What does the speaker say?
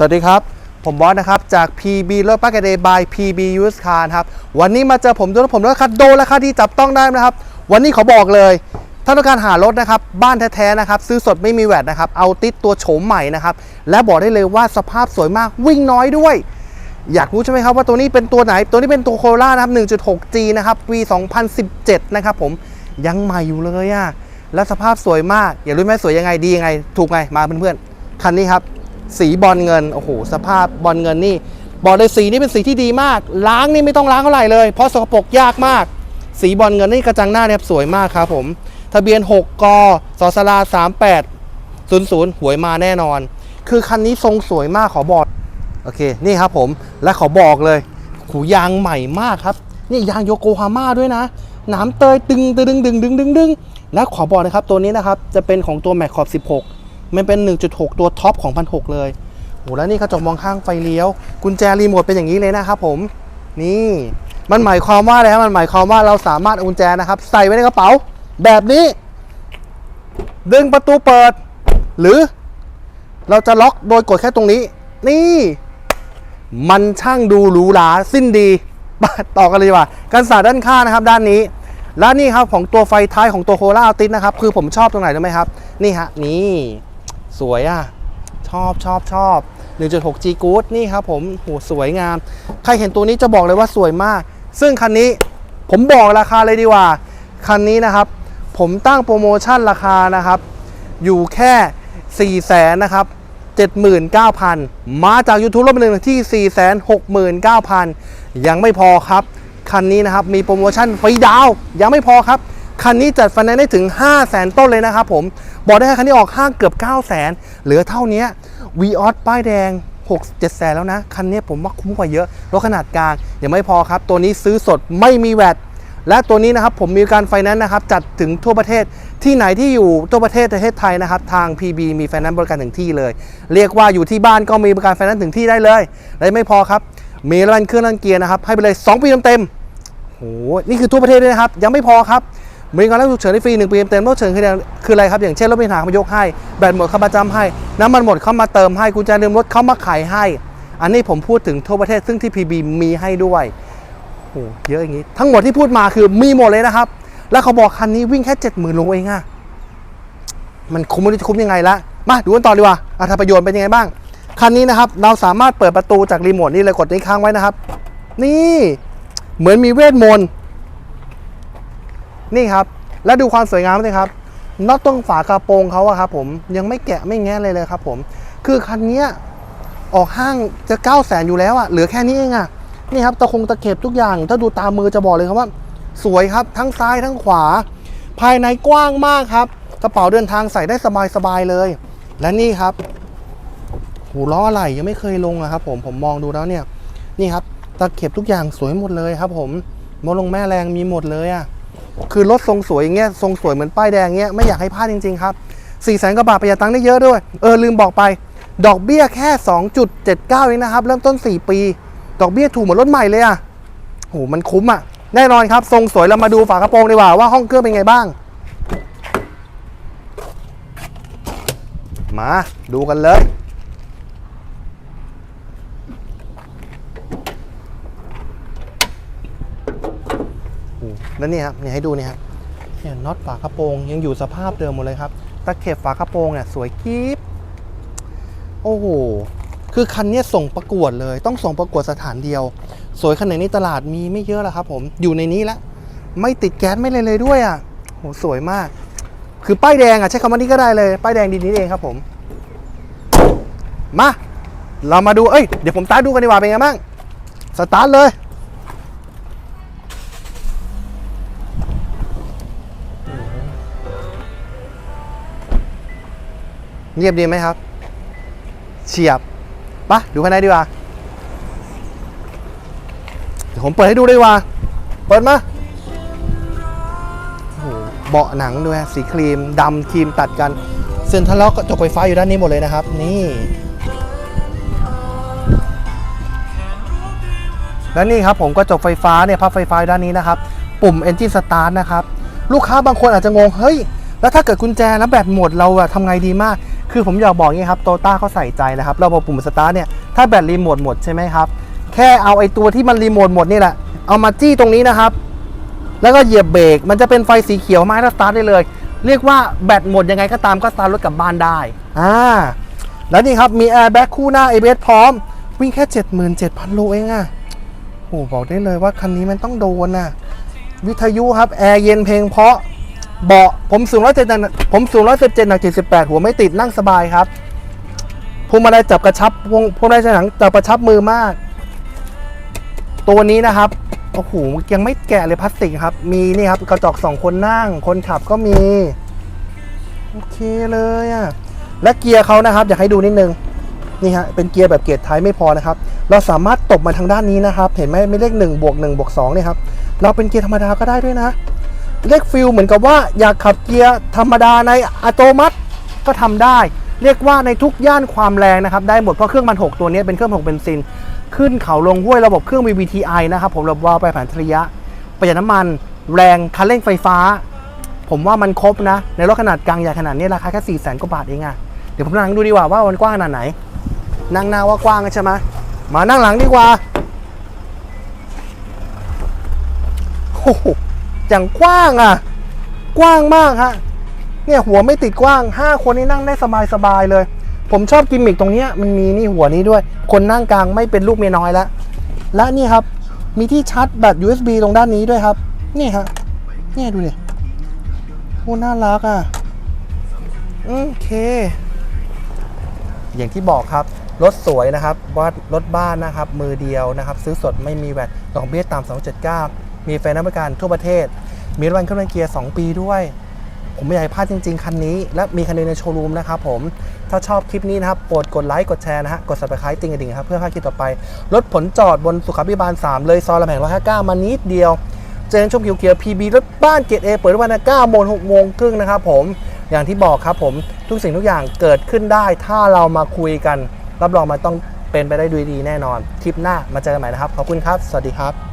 สวัสดีครับ ผมบอสนะครับ จาก PB รถปาร์กเดย์บาย PB Used Car ครับ วันนี้มาเจอผมด้วยรถผมรถคันโดนราคาที่จับต้องได้นะครับ วันนี้ขอบอกเลย ถ้าต้องการหารถนะครับ บ้านแท้ๆนะครับ ซื้อสดไม่มีแวดนะครับ เอาติดตัวโฉมใหม่นะครับ และบอกได้เลยว่าสภาพสวยมากวิ่งน้อยด้วย อยากรู้ใช่ไหมครับว่าตัวนี้เป็นตัวไหน ตัวนี้เป็นตัวโคโรล่านะครับ 1.6G นะครับปี2017 นะครับผมยังใหม่อยู่เลยอะและสภาพสวยมาก อยากรู้ไหมสวยยังไงดียังไง ถูกไงมาเพื่อนๆคันนี้ครับ สีบอลเงิน โอ้โห สภาพบอลเงินนี่ บอกเลยสีนี่เป็นสีที่ดีมาก ล้างนี่ไม่ต้องล้างเท่าไหร่เลย เพราะสกปรกยากมาก สีบอลเงินนี่กระจังหน้าเนี่ยสวยมากครับผม ทะเบียน 6 กสสลา38 00 หวยมาแน่นอน คือคันนี้ทรงสวยมากขอบอก โอเค นี่ครับผม และขอบอกเลยหูยางใหม่มากครับ นี่ยางโยโกฮาม่าด้วยนะหนามเตยตึงตึงดึงดึงดึงดึงดึง และขอบอกนะครับตัวนี้นะครับ จะเป็นของตัวแมคขอบ 16 มันเป็น 1.6 ตัวท็อปของ 1,600 เลยโหแล้วนี่กระจกมองข้างไฟเลี้ยว กุญแจรีโมทเป็นอย่างนี้เลยนะครับผม นี่ มันหมายความว่าอะไรครับมันหมายความว่าเราสามารถเอากุญแจนะครับ ใส่ไว้ในกระเป๋า แบบนี้ ดึงประตูเปิด หรือ เราจะล็อกโดยกดแค่ตรงนี้ นี่ มันช่างดูหรูหราสิ้นดีมาต่อกันเลยดีกว่ากันศาสตร์ด้านข้างนะครับ ด้านนี้ แล้วนี่ครับของตัวไฟท้ายของตัวโคล่าอัลติสนะครับ คือผมชอบตรงไหนรู้ไหมครับ นี่ฮะ นี่ สวยอะ ชอบชอบชอบ 1.6G Good นี่ครับผมโหสวยงาม ใครเห็นตัวนี้จะบอกเลยว่าสวยมาก ซึ่งคันนี้ผมบอกราคาเลยดีกว่า คันนี้นะครับ ผมตั้งโปรโมชั่นราคานะครับ อยู่แค่4 0 0แสนนะครับ79,000 มาจาก YouTube ลบไปหนึ่งที่ 469,000 ยังไม่พอครับ คันนี้นะครับ มีโปรโมชั่นฟรีดาว ยังไม่พอครับ คันนี้จัดไฟแนนซ์ได้ถึง 5 0 0แสนต้นเลยนะครับผม บอกได้คันนี้ออกห้างเกือบ 9 0 0แสนเหลือเท่านี้วีออสป้ายแดง 6 7แสนแล้วนะ คันนี้ผมว่าคุ้มกว่าเยอะ รถขนาดกลางยังไม่พอครับ ตัวนี้ซื้อสดไม่มีแวดและตัวนี้นะครับผมมีการไฟแนนซ์นะครับจัดถึงทั่วประเทศที่ไหนที่อยู่ทั่วประเทศประเทศไทยนะครับทาง PB มีไฟแนนซ์บริการถึงที่เลย เรียกว่าอยู่ที่บ้านก็มีบริการไฟแนนซ์ถึงที่ได้เลยและไม่พอครับมีรันเครื่องรันเกียร์นะครับให้ไปเลย 2 ปีเต็มๆโหนี่คือทั่วประเทศเลยนะครับยังไม่พอครับ บริการรับฉุกเฉินได้ฟรี1ปีเต็มรับฉุกเฉินคือคืออะไรครับ อย่างเช่นรถมีปัญหาเขามายกให้ แบตหมดเขามาจำให้ น้ำมันหมดเขามาเติมให้กุญแจลืมรถเขามาขายให้ อันนี้ผมพูดถึงทั่วประเทศซึ่งที่ PB มีให้ด้วยโอ้โหเยอะอย่างนี้ ทั้งหมดที่พูดมาคือมีหมดเลยนะครับ แล้วเขาบอกคันนี้วิ่งแค่ 70,000โลเองอะมันคุ้มไม่รู้จะคุ้มยังไงละมาดูกันต่อดีกว่าอัตราประโยชน์เป็นยังไงบ้างคันนี้นะครับเราสามารถเปิดประตูจากรีโมทนี่เลยกดนี้ค้างไว้นะครับ นี่เหมือนมีเวทมนต์ นี่ครับ แล้วดูความสวยงามสิครับน็อตตรงฝากระโปรงเขาอะครับผมยังไม่แกะไม่แงะเลยเลยครับผม คือคันนี้ออกห้างจะ 9 0 0 0 0อยู่แล้วอะเหลือแค่นี้เองอะนี่ครับตะคงตะเข็บทุกอย่าง ถ้าดูตามมือจะบอกเลยครับว่า สวยครับทั้งซ้ายทั้งขวา ภายในกว้างมากครับ กระเป๋าเดินทางใส่ได้สบายๆเลย และนี่ครับ หูล้ออะไรยังไม่เคยลงอะครับ ผมผมมองดูแล้วเนี่ย นี่ครับตะเข็บทุกอย่างสวยหมดเลยครับ ผมมอลงแม่แรงมีหมดเลยอะ คือรถทรงสวยอย่างเงี้ยทรงสวยเหมือนป้ายแดงเงี้ยไม่อยากให้พลาดจริง ๆ ครับ4ี่แสนกว่าบาทประหยัดตังค์ได้เยอะด้วย เออ ลืมบอกไป ดอกเบี้ยแค่ 2.79เองนะครับ เริ่มต้น 4 ปี ดอกเบี้ยถูกเหมือนรถใหม่เลยอะโหมันคุ้มอะ แน่นอนครับ ทรงสวยเรามาดูฝากระโปรงดีกว่าว่าห้องเครื่องเป็นไงบ้าง มาดูกันเลย โอ้ แล้วนี่ครับนี่ให้ดูนี่ครับเนี่ยน็อตฝากระโปรงยังอยู่สภาพเดิมหมดเลยครับตะเข็บฝากระโปรงเนี่ยสวยกิ๊บโอ้โหคือคันนี้ส่งประกวดเลย ต้องส่งประกวดสถานเดียว สวยขนาดนี้ตลาดมีไม่เยอะแล้วครับ ผมอยู่ในนี้แล้วไม่ติดแก๊สไม่เลยเลยด้วยอะโหสวยมาก คือป้ายแดงอะใช้คำว่านี้ก็ได้เลย ป้ายแดงดีนี้เองครับผม มา เรามาดูเอ้ยเดี๋ยวผมตาดูกันดีกว่าเป็นไงบ้างสตาร์ทเลย เงียบดีไหมครับ เฉียบปะดูภายในดีกว่าเดี๋ยวผมเปิดให้ดูดีกว่า เปิดมาโอ้โหเบาะหนังด้วยสีครีมดำครีมตัดกัน เซ็นทรัลล็อกกระจกไฟฟ้าอยู่ด้านนี้หมดเลยนะครับ นี่ และนี่ครับผมกระจกไฟฟ้าเนี่ยพับไฟฟ้าด้านนี้นะครับ ปุ่ม Engine Start นะครับ ลูกค้าบางคนอาจจะงง เฮ้ย แล้วถ้าเกิดกุญแจแล้วแบตหมดเราอะทำไงดีมาก คือผมอยากบอกอย่างนี้ครับโตต้าเขาใส่ใจนะครับ เระบบปุ่มสตาร์ทเนี่ย ถ้าแบตรีโมทหมดใช่ไหมครับ แค่เอาไอ้ตัวที่มันรีโมทหมดนี่แหละ เอามาจี้ตรงนี้นะครับ แล้วก็เหยียบเบรก มันจะเป็นไฟสีเขียวมาให้เราสตาร์ทได้เลย เรียกว่าแบตหมดยังไงก็ตามก็สตาร์ทรถกลับบ้านได้ อ่า แล้วนี่ครับมีแอร์แบ็กคู่หน้า ABS พร้อม วิ่งแค่ 77,000โลเองอะโอ้บอกได้เลยว่าคันนี้มันต้องโดนน่ะวิทยุครับแอร์เย็นเพลงเพราะ เบาะผมสูงร้อยเจ็ดผมสูงร้อยสิบเจ็ดหนักเจ็ดสิบแปดหัวไม่ติดนั่งสบายครับพวงมาลัยจับกระชับพวงพวงมาลัยหนังจับกระชับมือมาก ตัวนี้นะครับโอ้โหยังไม่แกะเลยพลาสติกครับ มีนี่ครับกระจกสองคนนั่ง คนขับก็มี โอเคเลยอะและเกียร์เขานะครับ อยากให้ดูนิดนึงนี่ฮะเป็นเกียร์แบบเกียร์ท้ายไม่พอนะครับ เราสามารถตบมาทางด้านนี้นะครับ เห็นไหมไม่เลข1บวก1บวก2เนี่ยครับเราเป็นเกียร์ธรรมดาก็ได้ด้วยนะ เลขฟิลเหมือนกับว่าอยากขับเกียร์ธรรมดาในอัตโนมัติก็ทำได้ เรียกว่าในทุกย่านความแรงนะครับได้หมดเพราะเครื่องมัน 6 ตัวนี้เป็นเครื่อง6เบนซิน ขึ้นเขาลงห้วยระบบเครื่อง VVTi นะครับผมระบบวาล์วไปผ่านอัจฉริยะ ประหยัดน้ำมัน แรงคันเร่งไฟฟ้า ผมว่ามันครบนะ ในรถขนาดกลางใหญ่ขนาดนี้ราคาแค่4 0 0 0 0 0กว่าบาทเองอะเดี๋ยวผมนั่งดูดีกว่าว่ามันกว้างขนาดไหน นั่งหน้าว่ากว้างใช่ไหมมานั่งหลังดีกว่าโอ้โห อย่างกว้างอะ กว้างมากฮะเนี่ยหัวไม่ติดกว้าง 5 คนนี่นั่งได้สบายๆเลย ผมชอบกิมมิกตรงนี้มันมีนี่หัวนี้ด้วย คนนั่งกลางไม่เป็นลูกเมียน้อยแล้วและนี่ครับมีที่ชาร์จแบต USB ตรงด้านนี้ด้วยครับ นี่ฮะเนี่ยดูดิโอ้น่ารักอะอืมโอเค อย่างที่บอกครับ รถสวยนะครับว่ารถบ้านนะครับ มือเดียวนะครับ ซื้อสดไม่มีแวตดอกเบี้ยต่ำ279 มีไฟนนซ์บริการทั่วประเทศ มีรางวัลเครื่องเกียร์ 2 ปีด้วย ผมไม่อยากให้พลาดจริง ๆ คันนี้ และมีคันนึงในโชว์รูมนะครับผม ถ้าชอบคลิปนี้นะครับโปรดกดไลค์กดแชร์นะฮะ กด subscribe ติงกระดิ่งครับเพื่อพลาดคลิปต่อไป รถผลจอดบนสุขาภิบาล 3 เลยซอยลำแหง159มานิดเดียว เจอกันชมเขียวๆ PB รถบ้านเกตเอเปิดวันนะ9โมง6โมงครึ่งนะครับผมอย่างที่บอกครับผมทุกสิ่งทุกอย่างเกิดขึ้นได้ ถ้าเรามาคุยกัน รับรองมันต้องเป็นไปได้ด้วยดีแน่นอน คลิปหน้ามาเจอกันใหม่นะครับ ขอบคุณครับ สวัสดีครับ